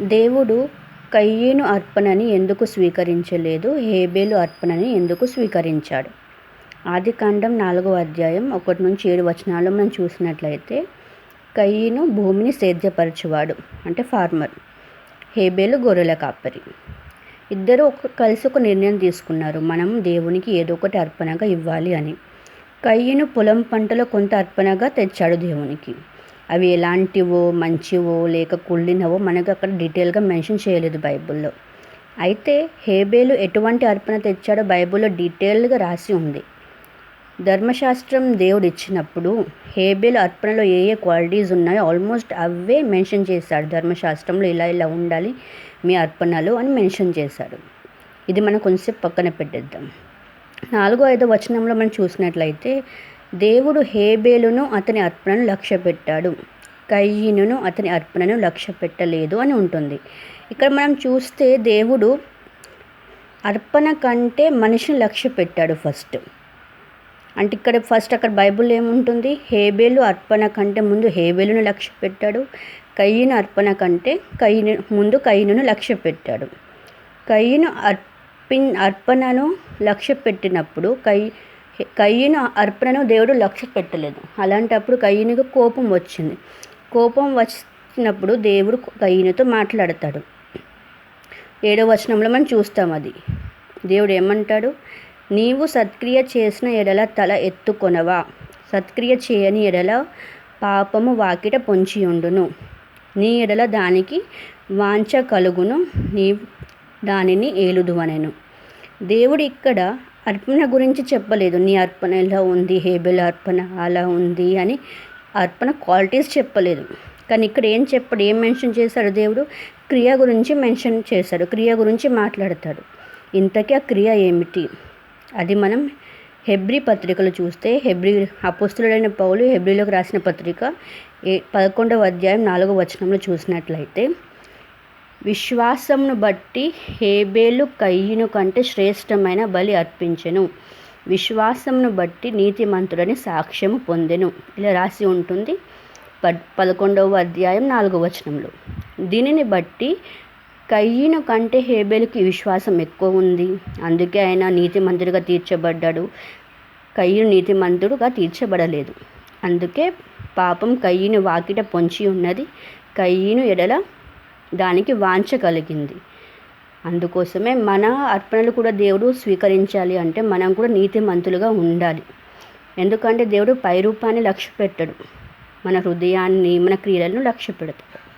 దేవుడు కయ్యను అర్పణని ఎందుకు స్వీకరించలేదు? హేబేలు అర్పణని ఎందుకు స్వీకరించాడు? ఆదికాండం నాలుగో అధ్యాయం ఒకటి నుంచి ఏడు వచనాలు మనం చూసినట్లయితే కయ్యను భూమిని సేద్యపరచువాడు అంటే ఫార్మర్. హేబేలు గొర్రెల కాపరి. ఇద్దరు ఒక కలిసి ఒక నిర్ణయం తీసుకున్నారు. మనం దేవునికి ఏదో ఒకటి అర్పణగా ఇవ్వాలి అని. కయ్యను పొలం పంటలో కొంత అర్పణగా తెచ్చాడు దేవునికి. అవి ఎలాంటివో మంచివో లేక కుళ్ళినవో మనకు అక్కడ డీటెయిల్గా మెన్షన్ చేయలేదు బైబిల్లో. అయితే హేబేలు ఎటువంటి అర్పణ తెచ్చాడో బైబిల్లో డీటెయిల్గా రాసి ఉంది. ధర్మశాస్త్రం దేవుడు ఇచ్చినప్పుడు హేబేలు అర్పణలో ఏ ఏ క్వాలిటీస్ ఉన్నాయో ఆల్మోస్ట్ అవే మెన్షన్ చేశాడు. ధర్మశాస్త్రంలో ఇలా ఇలా ఉండాలి మీ అర్పణలు అని మెన్షన్ చేశాడు. ఇది మనం కొంచెం పక్కన పెట్టేద్దాం. నాలుగో ఐదో వచనంలో మనం చూసినట్లయితే దేవుడు హేబేలును అతని అర్పణను లక్ష్య పెట్టాడు అతని అర్పణను లక్ష్య పెట్టలేదు అని ఉంటుంది. ఇక్కడ మనం చూస్తే దేవుడు అర్పణ కంటే మనిషిని లక్ష్య పెట్టాడు ఫస్ట్. అంటే ఇక్కడ ఫస్ట్ అక్కడ బైబుల్ ఏముంటుంది? హేబేలు అర్పణ కంటే ముందు హేబేలును లక్ష్య పెట్టాడు కయ్యను అర్పణ కంటే కయ్యను ముందు కయ్యను లక్ష్య పెట్టాడు కయ్యను అర్పిన్ అర్పణను లక్ష్య పెట్టినప్పుడు కయ్యి కయ్యను అర్పణను దేవుడు లక్ష్య పెట్టలేదు. అలాంటప్పుడు కయ్యనుకు కోపం వచ్చింది. కోపం వచ్చినప్పుడు దేవుడు కయ్యనితో మాట్లాడతాడు. ఏడో వచనంలో మనం చూస్తాం అది. దేవుడు ఏమంటాడు? నీవు సత్క్రియ చేసిన ఎడల తల ఎత్తుకొనవా? సత్క్రియ చేయని ఎడల పాపము వాకిట పొంచియుండును. నీ ఎడల దానికి వాంఛ కలుగును నీ దానిని ఏలుదువనెను. దేవుడు ఇక్కడ అర్పణ గురించి చెప్పలేదు. నీ అర్పణ ఎలా ఉంది? హేబెల్ అర్పణ అలా ఉంది అని అర్పణ క్వాలిటీస్ చెప్పలేదు. కానీ ఇక్కడ ఏం చెప్పడు? ఏం మెన్షన్ చేశాడు దేవుడు? క్రియ గురించి మెన్షన్ చేశాడు. క్రియ గురించి మాట్లాడతాడు. ఇంతకీ ఆ క్రియ ఏమిటి? అది మనం హెబ్రి పత్రికలు చూస్తే హెబ్రి అపుస్తుడైన పౌలు హెబ్రిలోకి రాసిన పత్రిక ఏ పదకొండవ అధ్యాయం నాలుగవ వచనంలో చూసినట్లయితే విశ్వాసమును బట్టి హేబేలు కయ్యను కంటే శ్రేష్టమైన బలి అర్పించెను. విశ్వాసమును బట్టి నీతిమంతుడని సాక్ష్యము పొందెను. ఇలా రాసి ఉంటుంది ప పదకొండవ అధ్యాయం నాలుగవ వచనంలో. దీనిని బట్టి కయ్యను కంటే హేబేలుకి విశ్వాసం ఎక్కువ ఉంది. అందుకే ఆయన నీతిమంతుడిగా తీర్చబడ్డాడు. కయ్యను నీతిమంతుడుగా తీర్చబడలేదు. అందుకే పాపం కయ్యను వాకిట పొంచి ఉన్నది. కయ్యను ఎడల దానికి వాంఛ కలిగింది. అందుకోసమే మన అర్పణలు కూడా దేవుడు స్వీకరించాలి అంటే మనం కూడా నీతిమంతులుగా ఉండాలి. ఎందుకంటే దేవుడు పై రూపాన్ని లక్ష్య పెట్టడు మన హృదయాన్ని మన క్రియలను లక్ష్య పెడతాడు